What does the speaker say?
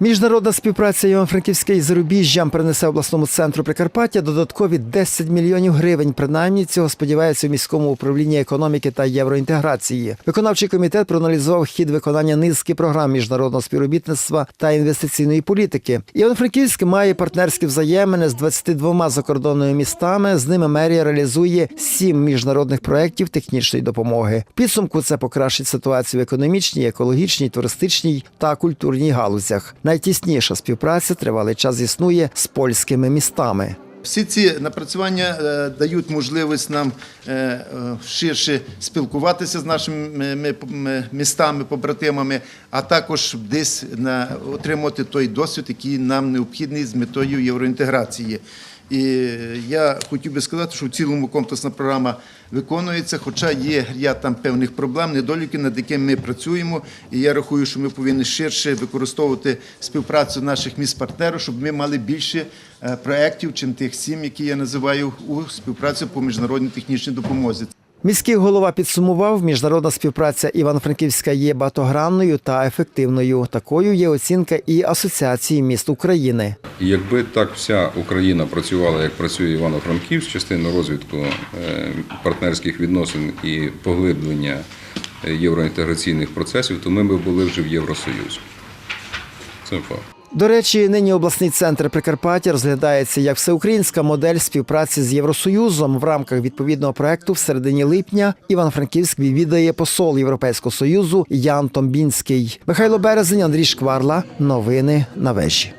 Міжнародна співпраця Івано-Франківська із зарубіжжям принесе обласному центру Прикарпаття додаткові 10 мільйонів гривень. Принаймні цього сподівається у міському управлінні економіки та євроінтеграції. Виконавчий комітет проаналізував хід виконання низки програм міжнародного співробітництва та інвестиційної політики. Івано-Франківськ має партнерські взаємини з 22 закордонними містами. З ними мерія реалізує сім міжнародних проєктів технічної допомоги. Підсумку це покращить ситуацію в економічній, екологічній, туристичній та культурній галузях. Найтісніша співпраця тривалий час існує з польськими містами. Всі ці напрацювання е, дають можливість нам е, е, ширше спілкуватися з нашими ми- ми- містами, побратимами, а також десь отримати той досвід, який нам необхідний з метою євроінтеграції. І я хотів би сказати, що в цілому комплексна програма виконується, хоча є ряд там певних проблем, недоліків, над якими ми працюємо. І я рахую, що ми повинні ширше використовувати співпрацю наших міст-партнерів, щоб ми мали більше проєктів, чим тих сім, які я називаю у співпраці по міжнародній технічній допомозі. Міський голова підсумував, міжнародна співпраця Івано-Франківська є багатогранною та ефективною. Такою є оцінка і Асоціації міст України. Якби так вся Україна працювала, як працює Івано-Франківськ, частину розвитку е, партнерських відносин і поглиблення е, євроінтеграційних процесів, то ми б були вже в Євросоюзі. Це. До речі, нині обласний центр Прикарпаття розглядається як всеукраїнська модель співпраці з Євросоюзом. В рамках відповідного проекту в середині липня Іван-Франківськ відвідає посол Європейського союзу Ян Томбінський. Михайло Березень, Андрій Шкварла. Новини на вежі.